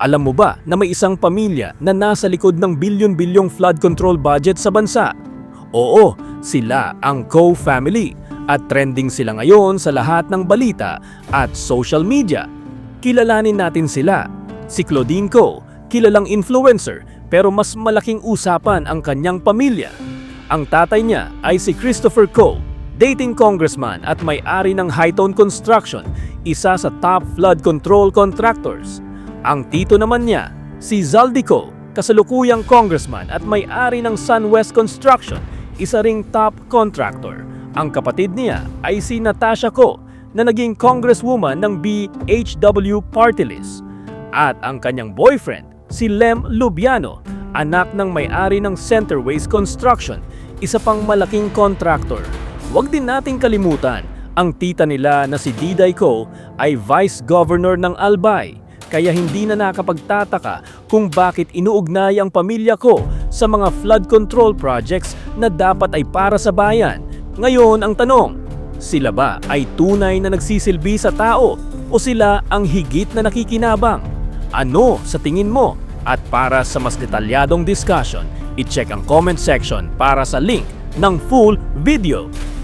Alam mo ba na may isang pamilya na nasa likod ng bilyon-bilyong flood control budget sa bansa? Oo, sila ang Co Family at trending sila ngayon sa lahat ng balita at social media. Kilalanin natin sila. Si Claudine Co, kilalang influencer pero mas malaking usapan ang kanyang pamilya. Ang tatay niya ay si Christopher Co, dating congressman at may-ari ng Hightone Construction, isa sa top flood control contractors. Ang tito naman niya, si Zaldico, kasalukuyang congressman at may-ari ng SunWest Construction, isa ring top contractor. Ang kapatid niya ay si Natasha Co, na naging congresswoman ng BHW Party List. At ang kanyang boyfriend, si Lem Lubiano, anak ng may-ari ng Centerways Construction, isa pang malaking contractor. Huwag din nating kalimutan, ang tita nila na si Diday Co ay Vice Governor ng Albay, kaya hindi na nakapagtataka kung bakit inuugnay ang pamilya ko sa mga flood control projects na dapat ay para sa bayan. Ngayon ang tanong, sila ba ay tunay na nagsisilbi sa tao o sila ang higit na nakikinabang? Ano sa tingin mo? At para sa mas detalyadong discussion, i-check ang comment section para sa link ng full video.